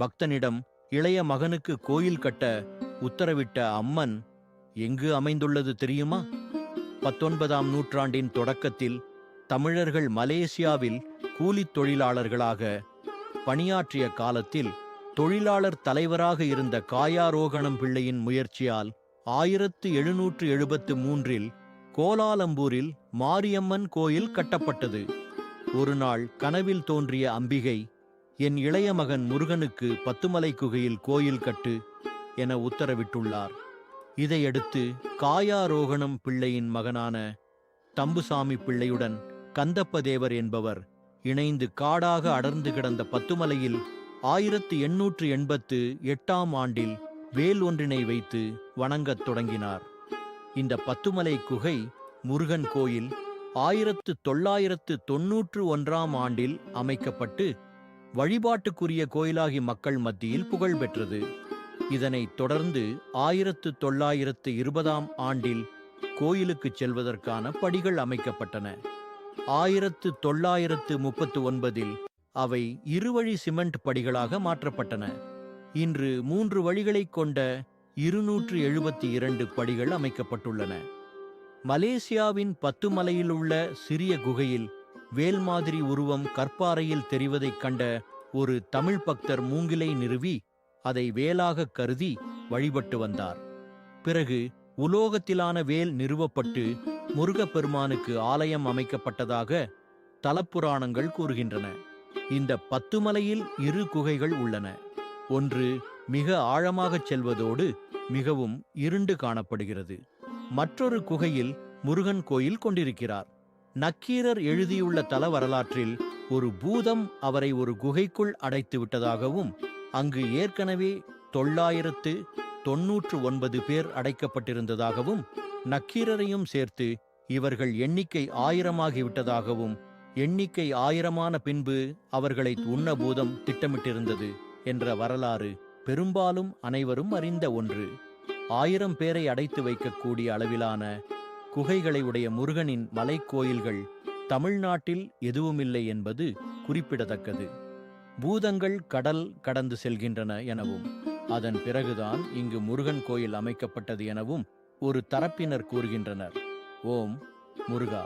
பக்தனிடம் இளைய மகனுக்கு கோயில் கட்ட உத்தரவிட்ட அம்மன் எங்கு அமைந்துள்ளது தெரியுமா? பத்தொன்பதாம் நூற்றாண்டின் தொடக்கத்தில் தமிழர்கள் மலேசியாவில் கூலித் தொழிலாளர்களாக பணியாற்றிய காலத்தில் தொழிலாளர் தலைவராக இருந்த காயாரோகணம் பிள்ளையின் முயற்சியால் ஆயிரத்து எழுநூற்று எழுபத்து மூன்றில் கோலாலம்பூரில் மாரியம்மன் கோயில் கட்டப்பட்டது. ஒரு நாள் கனவில் தோன்றிய அம்பிகை என் இளைய மகன் முருகனுக்கு பத்துமலை குகையில் கோயில் கட்டு என உத்தரவிட்டுள்ளார். இதையடுத்து காயாரோகணம் பிள்ளையின் மகனான தம்புசாமி பிள்ளையுடன் கந்தப்பதேவர் என்பவர் இணைந்து காடாக அடர்ந்து கிடந்த பத்துமலையில் ஆயிரத்து எண்ணூற்று எண்பத்து எட்டாம் ஆண்டில் வேல் ஒன்றினை வைத்து வணங்கத் தொடங்கினார். இந்த பத்துமலை குகை முருகன் கோயில் ஆயிரத்து தொள்ளாயிரத்து தொன்னூற்று ஒன்றாம் ஆண்டில் அமைக்கப்பட்டு வழிபாட்டுக்குரிய கோயிலாகி மக்கள் மத்தியில் புகழ் பெற்றது. இதனைத் தொடர்ந்து ஆயிரத்து தொள்ளாயிரத்து இருபதாம் ஆண்டில் கோயிலுக்குச் செல்வதற்கான படிகள் அமைக்கப்பட்டன. ஆயிரத்து தொள்ளாயிரத்து முப்பத்து ஒன்பதில் அவை இருவழி சிமெண்ட் படிகளாக மாற்றப்பட்டன. இன்று மூன்று வழிகளைக் கொண்ட இருநூற்று எழுபத்தி இரண்டு படிகள் அமைக்கப்பட்டுள்ளன. மலேசியாவின் பத்துமலையில் உள்ள சிறிய குகையில் வேல் மாதிரி உருவம் கற்பாறையில் தெரிவதைக் கண்ட ஒரு தமிழ் பக்தர் மூங்கிலை நிறுவி அதை வேலாகக் கருதி வழிபட்டு வந்தார். பிறகு உலோகத்திலான வேல் நிறுவப்பட்டு முருகப்பெருமானுக்கு ஆலயம் அமைக்கப்பட்டதாக தலப்புராணங்கள் கூறுகின்றன. இந்த பத்துமலையில் இரு குகைகள் உள்ளன. ஒன்று மிக ஆழமாகச் செல்வதோடு மிகவும் இருண்டு காணப்படுகிறது. மற்றொரு குகையில் முருகன் கோயில் கொண்டிருக்கிறார். நக்கீரர் எழுதியுள்ள தல வரலாற்றில் ஒரு பூதம் அவரை ஒரு குகைக்குள் அடைத்து விட்டதாகவும் அங்கு ஏற்கனவே தொள்ளாயிரத்து தொன்னூற்று ஒன்பது பேர் அடைக்கப்பட்டிருந்ததாகவும் நக்கீரரையும் சேர்த்து இவர்கள் எண்ணிக்கை ஆயிரமாகிவிட்டதாகவும் எண்ணிக்கை ஆயிரமான பின்பு அவர்களை உண்ண பூதம் திட்டமிட்டிருந்தது என்ற வரலாறு பெரும்பாலும் அனைவரும் அறிந்த ஒன்று. ஆயிரம் பேரை அடைத்து வைக்கக்கூடிய அளவிலான குகைகளை உடைய முருகனின் மலைக்கோயில்கள் தமிழ்நாட்டில் எதுவுமில்லை என்பது குறிப்பிடத்தக்கது. பூதங்கள் கடல் கடந்து செல்கின்றன எனவும் அதன் பிறகுதான் இங்கு முருகன் கோயில் அமைக்கப்பட்டது எனவும் ஒரு தரப்பினர் கூறுகின்றனர். ஓம் முருகா.